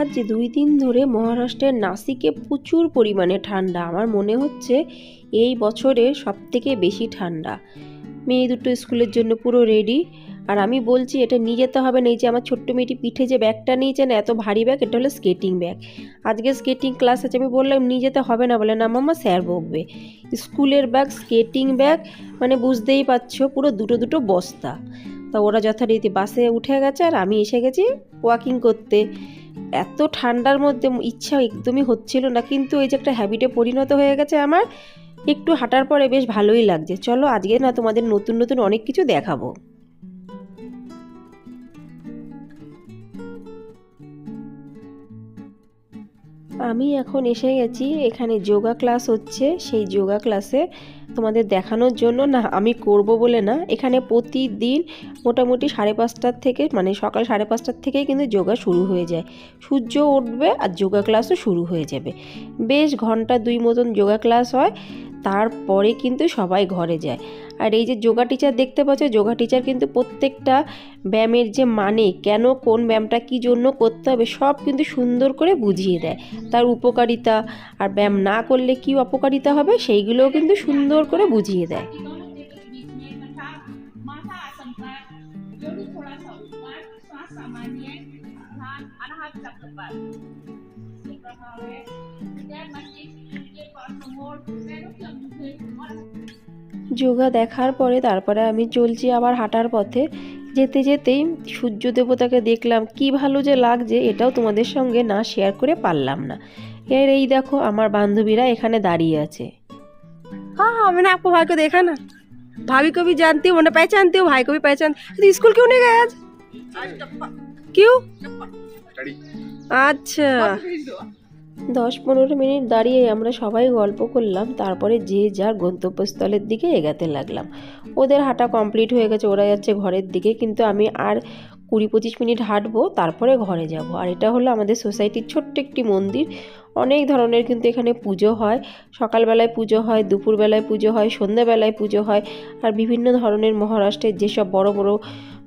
আজ দুই দিন ধরে মহারাষ্ট্রের নাসিকে প্রচুর পরিমাণে ঠান্ডা। আমার মনে হচ্ছে এই বছরে সব থেকে বেশি ঠান্ডা। মেয়ে দুটো স্কুলের জন্য পুরো রেডি আর আমি বলছি, এটা নিয়ে যেতে হবে না, এই যে আমার ছোট্ট মেয়েটি পিঠে যে ব্যাগটা নিয়েছে না, এত ভারী ব্যাগ, এটা হলো স্কেটিং ব্যাগ আজকে স্কেটিং ক্লাস আছে, আমি বললাম, নিয়ে যেতে হবে না, বলে, না মাম্মা স্যার বকবে। স্কুলের ব্যাগ স্কেটিং ব্যাগ মানে বুঝতেই পারছ, পুরো দুটো দুটো বস্তা। তা ওরা যথারীতি বাসে উঠে গেছে, আর আমি এসে গেছি ওয়াকিং করতে। এত ঠান্ডার মধ্যে ইচ্ছা একদমই হচ্ছিল না, কিন্তু ওই যে একটা হ্যাবিটে পরিণত হয়ে গেছে আমার, একটু হাঁটার পরে বেশ ভালোই লাগছে। চলো আজকে না তোমাদের নতুন নতুন অনেক কিছু দেখাবো। আমি এখন এসে গেছি, এখানে যোগা ক্লাস হচ্ছে, সেই যোগা ক্লাসে তোমাদের দেখানোর জন্য। না, আমি করব বলে না, এখানে প্রতিদিন মোটামুটি সাড়ে পাঁচটার থেকে মানে সকাল সাড়ে পাঁচটার থেকেই কিন্তু যোগা শুরু হয়ে যায়। সূর্য উঠবে আর যোগা ক্লাসও শুরু হয়ে যাবে। বেশ ঘণ্টা দুই মতন যোগা ক্লাস হয়। তারপরে কিন্তু সবাই ঘরে যায় আর এই যে যোগা টিচার দেখতে পাচ্ছ যোগা টিচার কিন্তু প্রত্যেকটা ব্যায়ামের যে মানে কেন কোন ব্যায়ামটা কী জন্য করতে হবে সব কিন্তু সুন্দর করে বুঝিয়ে দেয় তার উপকারিতা আর ব্যায়াম না করলে কী অপকারিতা হবে সেইগুলোও কিন্তু সুন্দর করে বুঝিয়ে দেয় दोनों के बीच में तथा माथा आसन पर जोड़ू थोड़ा सा ऊपर श्वास सामान्य ध्यान अनाहत चक्र पर যোগা দেখার পরে তারপরে আমি চলছি আবার হাঁটার পথে যেতে যেতেই সূর্য দেবতাকে দেখলাম কি ভালো যে লাগছে এটাও তোমাদের সঙ্গে না শেয়ার করে পারলাম না এর এই দেখো আমার বান্ধবীরা এখানে দাঁড়িয়ে আছে हाँ हाँ मैंने आपको भाई को देखा ना भाभी को भी जानती हूँ मैंने पहचानती हूँ भाई को भी पहचान तो स्कूल क्यों नहीं गए आज क्यों अच्छा দশ পনেরো মিনিট দাঁড়িয়ে আমরা সবাই গল্প করলাম, তারপরে যে যার গন্তব্যস্থলের দিকে এগাতে লাগলাম। ওদের হাঁটা কমপ্লিট হয়ে গেছে, ওরা যাচ্ছে ঘরের দিকে, কিন্তু আমি আর কুড়ি পঁচিশ মিনিট হাঁটবো, তারপরে ঘরে যাব। আর এটা হলো আমাদের সোসাইটির ছোট্ট একটি মন্দির। অনেক ধরনের কিন্তু এখানে পুজো হয়। সকালবেলায় পুজো হয়, দুপুরবেলায় পুজো হয়, সন্ধ্যাবেলায় পুজো হয়, আর বিভিন্ন ধরনের মহারাষ্ট্রের যেসব বড় বড়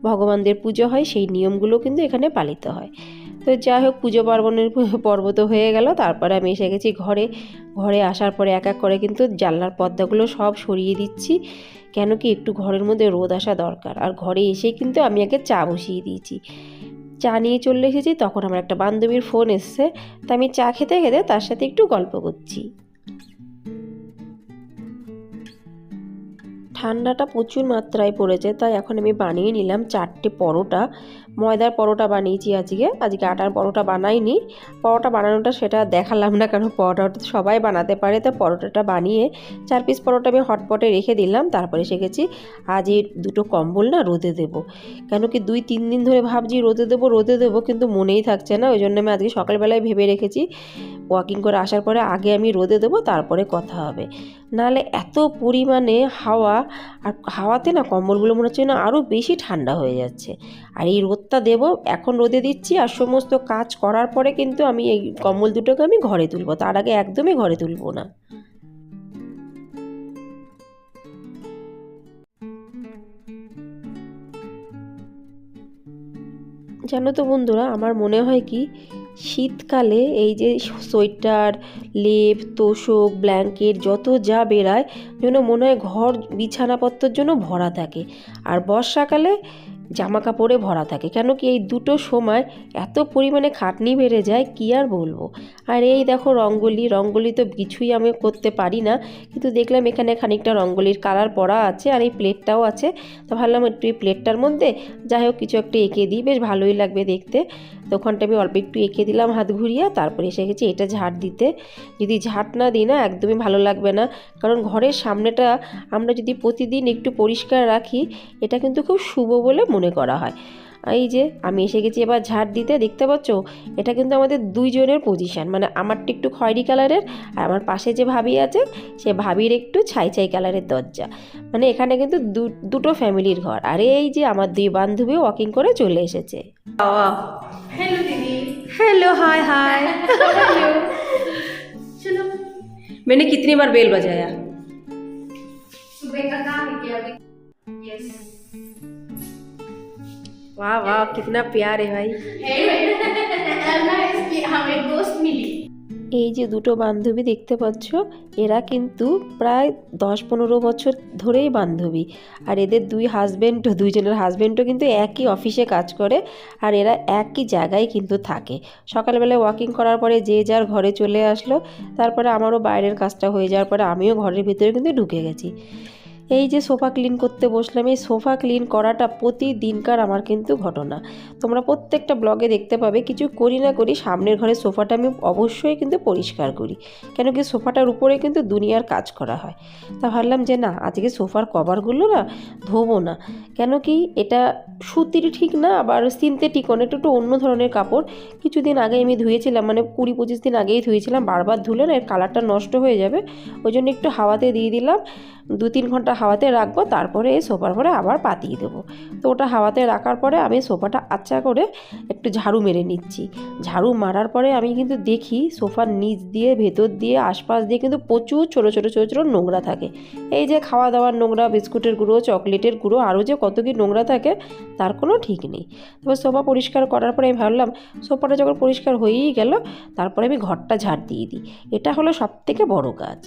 ভগবানদের পুজো হয়, সেই নিয়মগুলো কিন্তু এখানে পালিত হয়। তো যাই হোক, পুজো পার্বণের পর্ব তো হয়ে গেল। তারপরে আমি এসে গেছি ঘরে। ঘরে আসার পরে এক এক করে কিন্তু জানলার পর্দাগুলো সব সরিয়ে দিচ্ছি। কেন কি একটু ঘরের মধ্যে রোদ আসা দরকার। আর ঘরে এসেই কিন্তু আমি আগে চা বসিয়ে দিয়েছি। চা নিয়ে চলে এসেছি, তখন আমার একটা বান্ধবীর ফোন এসছে। তা আমি চা খেতে খেতে তার সাথে একটু গল্প করছি। ঠান্ডাটা প্রচুর মাত্রায় পড়েছে, তাই এখন আমি বানিয়ে নিলাম চারটে পরোটা। ময়দার পরোটা বানিয়েছি আজকে। আজকে আটার পরোটা বানাইনি। পরোটা বানানোটা সেটা দেখালাম না, কারণ পরোটা সবাই বানাতে পারে। তো পরোটাটা বানিয়ে চার পিস পরোটা আমি হটপটে রেখে দিলাম, তারপরে শিখেছি আজ এই দুটো কম্বল না রোদে দেবো। কেন কি দুই তিন দিন ধরে ভাবছি রোদে দেবো রোদে দেবো, কিন্তু মনেই থাকছে না। ওই জন্য আমি আজকে সকালবেলায় ভেবে রেখেছি ওয়াকিং করে আসার পরে আগে আমি রোদে দেবো, তারপরে কথা হবে। নাহলে এত পরিমাণে হাওয়া, আর হাওয়াতে না কম্বলগুলো মনে হচ্ছে না আরও বেশি ঠান্ডা হয়ে যাচ্ছে। আর এই রোদটা দেবো, এখন রোদে দিচ্ছি আর সমস্ত কাজ করার পরে কিন্তু আমি এই কম্বল দুটোকে আমি ঘরে তুলবো। তার আগে একদমই ঘরে তুলবো না। জানো তো বন্ধুরা, আমার মনে হয় কি, শীতকালে এই যে সোয়েটার, লেপ, তোষক, ব্ল্যাঙ্কেট যত যা বেরায়, যেন মনে হয় ঘর বিছানাপত্রর জন্য ভরা থাকে। আর বর্ষাকালে জামা কাপড়ে ভরা থাকে। কেন কি এই দুটো সময় এত পরিমাণে খাটনি বেড়ে যায়, কি আর বলব? আর এই দেখো রঙ্গোলি রঙ্গোলি তো কিছুই আমি করতে পারি না, কিন্তু দেখলাম এখানে খানিকটা রঙ্গোলির কালার পরা আছে আর এই প্লেটটাও আছে। তো ভাবলাম একটু এই প্লেটটার মধ্যে যাই হোক, কিছু একটা এঁকে দিই, বেশ ভালোই লাগবে দেখতে। তো ওখানটা আমি অল্প একটু এঁকে দিলাম হাত ঘুরিয়ে, তারপরে এসে গেছি এটা ঝাড় দিতে। যদি ঝাড় না দিই না, একদমই ভালো লাগবে না। কারণ ঘরের সামনেটা আমরা যদি প্রতিদিন একটু পরিষ্কার রাখি, এটা কিন্তু খুব শুভ বলে মনে করা হয়। এই যে আমি এসে গেছি এবার ঝাড় দিতে দেখতে পাচ্ছ এটা কিন্তু আমাদের দুইজনের পজিশান মানে আমারটা একটু খয়েরি কালারের আর আমার পাশে যে ভাবি আছে সে ভাবির একটু ছাই ছাই কালারের দরজা মানে এখানে কিন্তু দু- দুটো ফ্যামিলির ঘর আর এই যে আমার দুই বান্ধবী ওয়াকিং করে চলে এসেছে हेलो दीदी हेलो हाय हाय चलो मैंने कितनी बार बेल बजाया सुबह का काम है क्या अभी यस वाह वाह कितना प्यार है भाई हमें दोस्त मिली এই যে দুটো বান্ধবী দেখতে পাচ্ছ এরা কিন্তু প্রায় দশ পনেরো বছর ধরেই বান্ধবী আর এদের দুই হাজব্যান্ড দুইজনের হাজব্যান্ডও কিন্তু একই অফিসে কাজ করে আর এরা একই জায়গায় কিন্তু থাকে সকালবেলায় ওয়াকিং করার পরে যে যার ঘরে চলে আসলো তারপরে আমারও বাইরের কাজটা হয়ে যাওয়ার পরে আমিও ঘরের ভিতরে কিন্তু ঢুকে গেছি এই যে সোফা ক্লিন করতে বসলাম, এই সোফা ক্লিন করাটা প্রতিদিনকার আমার কিন্তু ঘটনা। তোমরা প্রত্যেকটা ব্লগে দেখতে পাবে, কিছু করি না করি সামনের ঘরের সোফাটা আমি অবশ্যই কিন্তু পরিষ্কার করি। কেন কি সোফাটার উপরে কিন্তু দুনিয়ার কাজ করা হয়। তা ভাবলাম যে না, আজকে সোফার কভারগুলো না ধোবো না। কেন কি এটা সুতির ঠিক না, আবার সিনথেটিক অনেকটা একটু অন্য ধরনের কাপড়। কিছুদিন আগে আমি ধুয়েছিলাম মানে কুড়ি পঁচিশ দিন আগেই ধুয়েছিলাম, বারবার ধুলে না এর কালারটা নষ্ট হয়ে যাবে। ওই জন্য একটু হাওয়াতে দিয়ে দিলাম। দু তিন ঘণ্টা হাওয়াতে রাখব, তারপরে এই সোফার পরে আবার পাতিয়ে দেবো। তো ওটা হাওয়াতে রাখার পরে আমি সোফাটা আচ্ছা করে একটু ঝাড়ু মেরে নিচ্ছি। ঝাড়ু মারার পরে আমি কিন্তু দেখি সোফার নিচ দিয়ে, ভেতর দিয়ে, আশপাশ দিয়ে কিন্তু প্রচুর ছোটো ছোটো ছোটো ছোটো নোংরা থাকে। এই যে খাওয়া দাওয়ার নোংরা, বিস্কুটের গুঁড়ো, চকলেটের গুঁড়ো, আরও যে কত কি নোংরা থাকে, তার কোনো ঠিক নেই। তারপর সোফা পরিষ্কার করার পরে আমি ভাবলাম, সোফাটা যখন পরিষ্কার হয়েই গেল, তারপরে আমি ঘরটা ঝাড় দিয়ে দিই। এটা হলো সবথেকে বড় কাজ।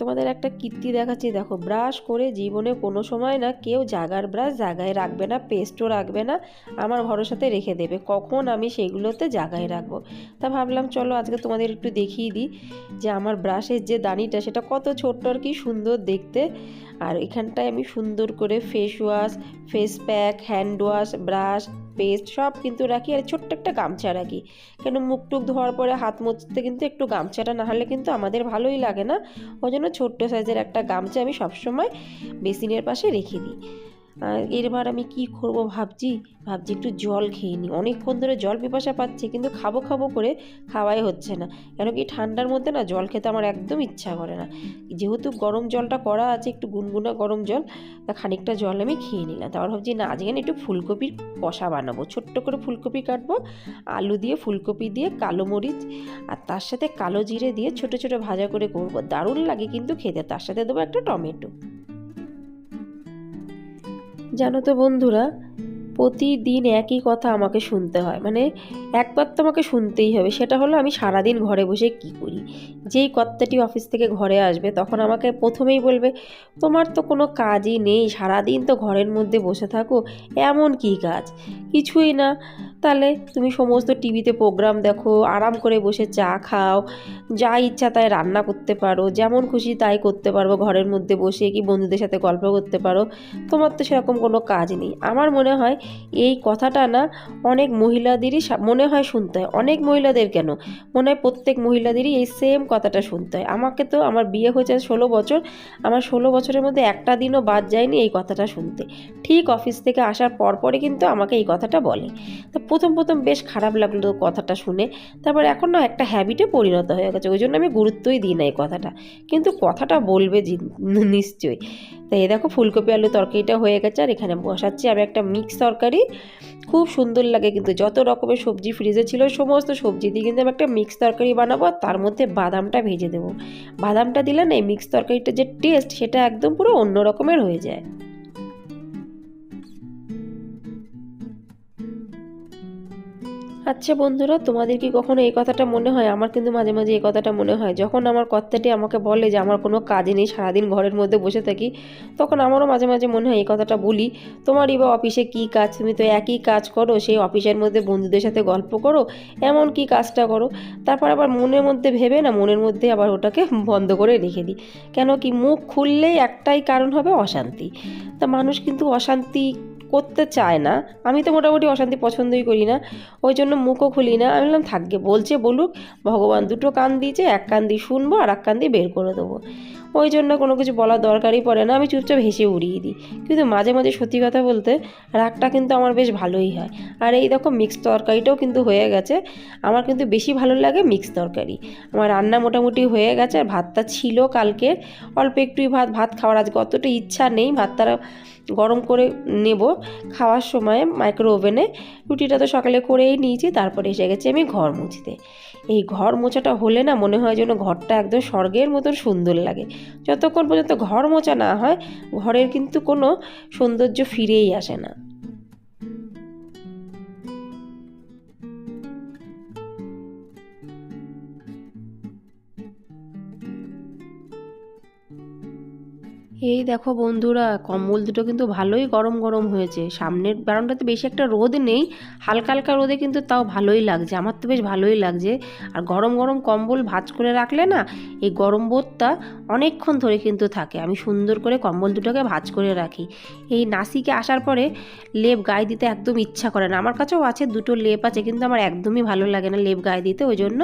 তোমাদের একটা কীর্তি দেখাচ্ছি। দেখো ব্রাশ করে জীবনে কোনো সময় না কেউ জাগার ব্রাশ জাগায় রাখবে না পেস্টও রাখবে না, আমার ভরসাতে রেখে দেবে। কখন আমি সেগুলোতে জাগায় রাখব? তা ভাবলাম, চলো আজকে তোমাদের একটু দেখিয়ে দিই যে আমার ব্রাশের যে দানিটা, সেটা কত ছোট্ট আর কি সুন্দর দেখতে। আর এখানটায় আমি সুন্দর করে face wash face pack hand wash brush paste সব কিন্তু রাখি। আর ছোট্ট একটা গামছা রাখি। কেন মুখ টুক ধোয়ার পরে হাত মুছতে কিন্তু একটু গামছাটা না হলে কিন্তু আমাদের ভালোই লাগে না। ওই জন্য ছোট্ট সাইজের একটা গামছা আমি সবসময় বেসিনের পাশে রেখে দিই। এরবার আমি কি করব ভাবছি? ভাবছি একটু জল খেয়ে নিই অনেকক্ষণ ধরে জল পিপাসা পাচ্ছে, কিন্তু খাব খাব করে খাওয়াই হচ্ছে না। কেন কি ঠান্ডার মধ্যে না জল খেতে আমার একদম ইচ্ছা করে না। যেহেতু গরম জলটা করা আছে, একটু গুনগুনা গরম জল, তা খানিকটা জল আমি খেয়ে নিলাম। তারপর ভাবছি, না, আজকে একটু ফুলকপির কষা বানাবো। ছোট্ট করে ফুলকপি কাটবো, আলু দিয়ে, ফুলকপি দিয়ে, কালো মরিচ, আর তার সাথে কালো জিরে দিয়ে ছোট ছোট ভাজা করে করব। দারুণ লাগে কিন্তু খেতে। তার সাথে দেবো একটা টমেটো। জানো তো বন্ধুরা প্রতিদিন একই কথা আমাকে শুনতে হয়। মানে একবার তো আমাকে শুনতেই হবে। সেটা হলো আমি সারাদিন ঘরে বসে কি করি? যেই কর্তাটি অফিস থেকে ঘরে আসবে, তখন আমাকে প্রথমেই বলবে, তোমার তো কোনো কাজই নেই। সারাদিন তো ঘরের মধ্যে বসে থাকো। এমন কি কাজ? কিছুই না। তাহলে তুমি সমস্ত টিভিতে প্রোগ্রাম দেখো, আরাম করে বসে চা খাও। যা ইচ্ছা তাই রান্না করতে পারো। যেমন খুশি তাই করতে পারব ঘরের মধ্যে বসে কি বন্ধুদের সাথে গল্প করতে পারো। তোমার তো সেরকম কোনো কাজ নেই। আমার মনে হয় এই কথাটা না অনেক মহিলাদেরই মনে হয় শুনতে হয়। অনেক মহিলাদের কেন? মনে হয় প্রত্যেক মহিলাদেরই এই সেম কথাটা শুনতে হয়। আমাকে তো আমার বিয়ে হয়েছে ষোলো বছর। আমার ষোলো বছরের মধ্যে একটা দিনও বাদ যায়নি এই কথাটা শুনতে। ঠিক অফিস থেকে আসার পরপরই কিন্তু আমাকে এই কথাটা বলে। তো প্রথম প্রথম বেশ খারাপ লাগল কথাটা শুনে। তারপর এখন না একটা হ্যাবিটে পরিণত হয়ে গেছে। ওই জন্য আমি গুরুত্বই দিই না এই কথাটা। কিন্তু কথাটা বলবে নিশ্চয়ই। তাই দেখো, ফুলকপি, আলু তরকারিটা হয়ে গেছে। আর এখানে বসাচ্ছি। আমি একটা মিক্স তরকারি, খুব সুন্দর লাগে কিন্তু। যত রকমের সবজি ফ্রিজে ছিল, সমস্ত সবজি দিয়ে কিন্তু আমি একটা মিক্স তরকারি বানাবো আর তার মধ্যে বাদামটা ভেজে দেবো। বাদামটা দিলে না এই মিক্স তরকারিটা যে টেস্ট সেটা একদম পুরো অন্য রকমের হয়ে যায়। আচ্ছা বন্ধুরা, তোমাদের কি কখনো এই কথাটা মনে হয়? আমার কিন্তু মাঝে মাঝে এই কথাটা মনে হয়। যখন আমার কর্তাটি আমাকে বলে যে আমার কোনো কাজই নেই, সারাদিন ঘরের মধ্যে বসে থাকি, তখন আমারও মাঝে মাঝে মনে হয় এই কথাটা বলি, তোমারই বা অফিসে কী কাজ? তুমি তো একই কাজ করো, সেই অফিসের মধ্যে বন্ধুদের সাথে গল্প করো, এমন কি কাজটা করো? তারপর আবার মনের মধ্যে ভেবে না, মনের মধ্যে আবার ওটাকে বন্ধ করে রেখে দিই। কেন কি মুখ খুললেই একটাই কারণ হবে অশান্তি। তা মানুষ কিন্তু অশান্তি করতে চায় না। আমি তো মোটামুটি অশান্তি পছন্দই করি না। ওই জন্য মুখও খুলি না। আমি বললাম থাকবে বলছে বলুক। ভগবান দুটো কান দিয়েছে, এক কান দিয়ে শুনব আর এক কান দিয়ে বের করে দেবো। ওই জন্য কোনো কিছু বলার দরকারই পড়ে না। আমি চুপচাপ হেসে উড়িয়ে দিই। কিন্তু মাঝে মাঝে সত্যি কথা বলতে রাগটা কিন্তু আমার বেশ ভালোই হয়। আর এই দেখো মিক্স তরকারিটাও কিন্তু হয়ে গেছে। আমার কিন্তু বেশি ভালো লাগে মিক্স তরকারি। আমার রান্না মোটামুটি হয়ে গেছে। আর ভাতটা ছিল কালকে অল্প একটুই ভাত। ভাত খাওয়ার আজকে অতটা ইচ্ছা নেই। ভাতটা গরম করে নেব। খাওয়ার সময় মাইক্রো ওভেনে রুটিটা তো সকালে করেই নিয়েছি, তারপরে এসে গেছি আমি ঘর মুছতে। এই ঘর মোছাটা হলে না মনে হয় যেন ঘরটা একদম স্বর্গের মতন সুন্দর লাগে। যতক্ষণ পর্যন্ত ঘর মোছা না হয়, ঘরের কিন্তু কোনো সৌন্দর্য ফিরেই আসে না। এই দেখো বন্ধুরা, কম্বল দুটো কিন্তু ভালোই গরম গরম হয়েছে। সামনের বারান্দাতে বেশি একটা রোদ নেই, হালকা হালকা রোদে কিন্তু তাও ভালোই লাগছে। আমার তো বেশ ভালোই লাগছে। আর গরম গরম কম্বল ভাঁজ করে রাখলে না, এই গরম বোধটা অনেকক্ষণ ধরে কিন্তু থাকে। আমি সুন্দর করে কম্বল দুটোকে ভাঁজ করে রাখি। এই নাসিকে আসার পরে লেপ গায়ে দিতে একদম ইচ্ছা করে না। আমার কাছেও আছে, দুটো লেপ আছে, কিন্তু আমার একদমই ভালো লাগে না লেপ গায়ে দিতে। ওই জন্য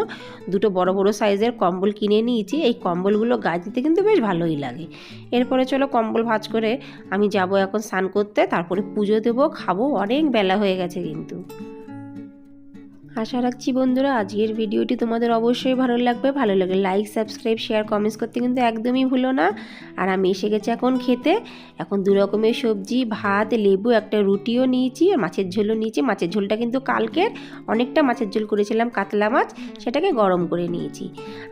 দুটো বড় বড় সাইজের কম্বল কিনে নিয়েছি। এই কম্বলগুলো গায়ে দিতে কিন্তু বেশ ভালোই লাগে। এরপরে চলো কম্বল ভাজ করে, আমি যাব এখন স্নান করতে, তারপরে পুজো দেবো, খাব, অনেক বেলা হয়ে গেছে কিন্তু। আশা রাখছি বন্ধুরা, আজকের ভিডিওটি তোমাদের অবশ্যই ভালো লাগবে। ভালো লাগলে লাইক সাবস্ক্রাইব শেয়ার কমেন্টস করতে কিন্তু একদমই ভুলো না। আর আমি এসে গেছি এখন খেতে। এখন দু রকমের সবজি, ভাত, লেবু, একটা রুটিও নিয়েছি, আর মাছের ঝোলও নিয়েছি। মাছের ঝোলটা কিন্তু কালকের। অনেকটা মাছের ঝোল করেছিলাম, কাতলা মাছ। সেটাকে গরম করে নিয়েছি।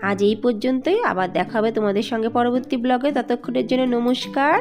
আজ এই পর্যন্তই। আবার দেখা হবে তোমাদের সঙ্গে পরবর্তী ব্লগে ততক্ষণের জন্য নমস্কার।